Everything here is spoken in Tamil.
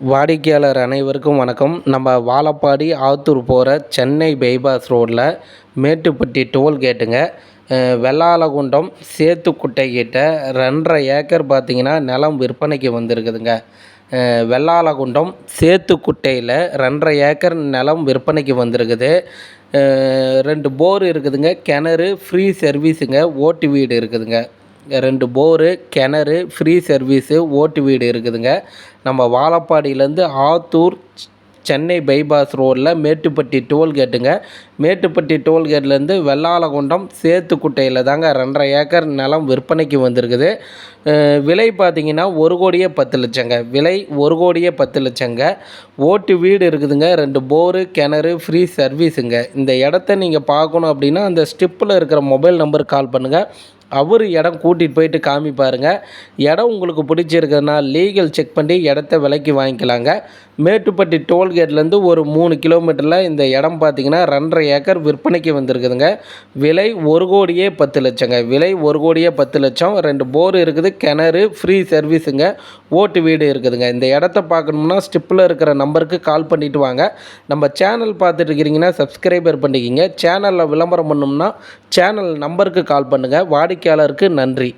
வாடிக்கையாளர் அனைவருக்கும் வணக்கம். நம்ம வாழப்பாடி ஆத்தூர் போகிற சென்னை பைபாஸ் ரோட்டில் மேட்டுப்பட்டி டோல்கேட்டுங்க. வெள்ளாலகுண்டம் சேத்துக்குட்டை கிட்ட ரெண்டரை ஏக்கர் பார்த்திங்கன்னா நிலம் விற்பனைக்கு வந்திருக்குதுங்க. வெள்ளாலகுண்டம் சேத்துக்குட்டையில் ரெண்டரை ஏக்கர் நிலம் விற்பனைக்கு வந்திருக்குது. ரெண்டு போர் இருக்குதுங்க. கிணறு ஃப்ரீ சர்வீஸுங்க. ஓட்டு வீடு இருக்குதுங்க. ரெண்டு போரு கிணறு ஃப்ரீ சர்வீஸு ஓட்டு வீடு இருக்குதுங்க. நம்ம வாழப்பாடியிலேருந்து ஆத்தூர் சென்னை பைபாஸ் ரோட்டில் மேட்டுப்பட்டி டோல்கேட்டுங்க மேட்டுப்பட்டி டோல்கேட்லேருந்து வெள்ளாலகுண்டம் சேத்துக்குட்டையில் தாங்க ரெண்டரை ஏக்கர் நிலம் விற்பனைக்கு வந்திருக்குது. விலை பார்த்தீங்கன்னா ஒரு கோடியே பத்து லட்சங்க. விலை ஒரு கோடியே பத்து லட்சங்க. ஓட்டு வீடு இருக்குதுங்க. ரெண்டு போரு கிணறு ஃப்ரீ சர்வீஸுங்க இந்த இடத்த நீங்கள் பார்க்கணும் அப்படின்னா அந்த ஸ்டிப்பில் இருக்கிற மொபைல் நம்பருக்கு கால் பண்ணுங்கள் அவர் இடம் கூட்டிகிட்டு போயிட்டு காமிப்பாருங்க. இடம் உங்களுக்கு பிடிச்சிருக்குன்னா லீகல் செக் பண்ணி இடத்த விலைக்கு வாங்கிக்கலாங்க. மேட்டுப்பட்டி டோல்கேட்லேருந்து ஒரு மூணு கிலோமீட்டரில் இந்த இடம் பார்த்தீங்கன்னா ரெண்டரை ஏக்கர் விற்பனைக்கு வந்திருக்குதுங்க. விலை ஒரு கோடியே பத்து லட்சங்க. விலை ஒரு கோடியே பத்து லட்சம். ரெண்டு போர் இருக்குது கிணறு ஃப்ரீ சர்வீஸுங்க ஓட்டு வீடு இருக்குதுங்க. இந்த இடத்த பார்க்கணும்னா ஸ்டிப்பில் இருக்கிற நம்பருக்கு கால் பண்ணிட்டு வாங்க. நம்ம சேனல் பார்த்துட்டு இருக்கிறீங்கன்னா சப்ஸ்கிரைபர் பண்ணிக்கிங்க. சேனலில் விளம்பரம் பண்ணோம்னா சேனல் நம்பருக்கு கால் பண்ணுங்கள் வாடிக்கையாளருக்கு நன்றி.